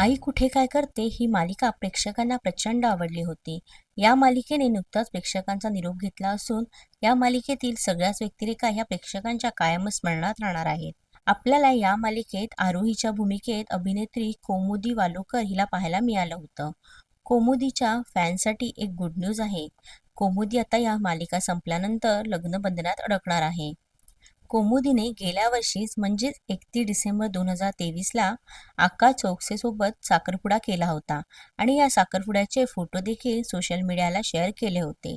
आई कुठे काय करते ही मालिका प्रेक्षकांना प्रचंड आवडली होती. या मालिकेने नुकताच प्रेक्षकांचा निरोप घेतला असून या मालिकेतील सगळ्याच व्यक्तिरेखा ह्या प्रेक्षकांच्या कायम स्मरणात राहणार आहेत. आपल्याला या मालिकेत आरोहीच्या भूमिकेत अभिनेत्री कोमुदी वालोकर हिला पाहायला मिळालं होतं. कोमुदीच्या फॅनसाठी एक गुड न्यूज आहे. कोमुदी आता या मालिका संपल्यानंतर लग्नबंधनात अडकणार आहे. कोमुदीने गेल्या वर्षीच म्हणजेच एकतीस डिसेंबर दोन हजार तेवीसला आका चौकसेसोबत साखरपुडा केला होता. आणि या साखरपुड्याचे फोटो देखील सोशल मीडियाला शेअर केले होते.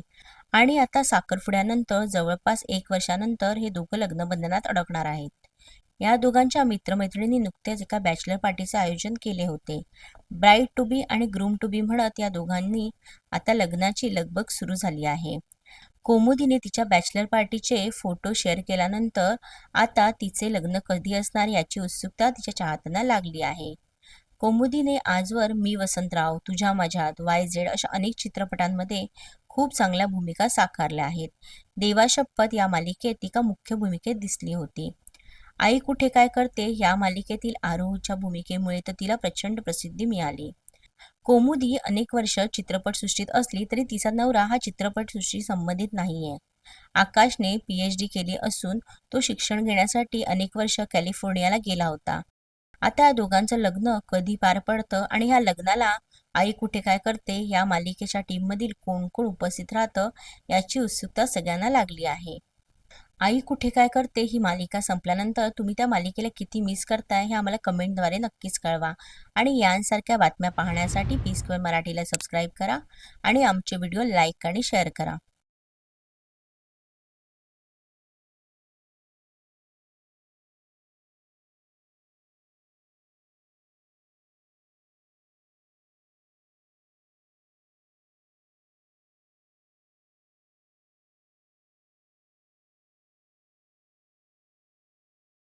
आणि आता साखरपुड्यानंतर जवळपास एक वर्षानंतर हे दोघं लग्नबंधनात अडकणार आहेत. या दोघांच्या मित्रमैत्रिणी नुकतेच एका बॅचलर पार्टीचे आयोजन केले होते. ब्राईड टू बी आणि ग्रूम टू बी म्हणत या दोघांनी आता लग्नाची लगबग सुरू झाली आहे. कोमुदीने तिच्या बॅचलर पार्टीचे फोटो शेअर केल्यानंतर आता तिचे लग्न कधी असणार याची उत्सुकता तिच्या चाहत्यांना लागली आहे. कोमुदीने आजवर मी वसंतराव तुझ्या माझ्यात वाय झेड अशा अनेक चित्रपटांमध्ये खूप चांगल्या भूमिका साकारल्या आहेत. देवा शपथ या मालिकेत तिका मुख्य भूमिकेत दिसली होती. आई कुठे काय करते या मालिकेतील आरोहच्या भूमिकेमुळे तर तिला प्रचंड प्रसिद्धी मिळाली. कोमुदी अनेक वर्ष चित्रपटसृष्टीत असली तरी तिचा नवरा हा चित्रपटसृष्टी संबंधित नाहीये. आकाशने पीएच डी केली असून तो शिक्षण घेण्यासाठी अनेक वर्ष कॅलिफोर्नियाला गेला होता. आता या दोघांचं लग्न कधी पार पडतं आणि ह्या लग्नाला आई कुठे काय करते या मालिकेच्या टीममधील कोण कोण उपस्थित राहतं याची उत्सुकता सगळ्यांना लागली आहे. आई कुठे काय करते? ही मालिका संपल्यानंतर तुम्ही त्या मालिकेला किती मिस करताय हे आम्हाला कमेंटद्वारे नक्कीच कळवा. आणि यांसारख्या बातम्या पाहण्यासाठी पी स्क्वेअर मराठीला सबस्क्राईब करा आणि आमचे व्हिडिओ लाईक आणि शेअर करा.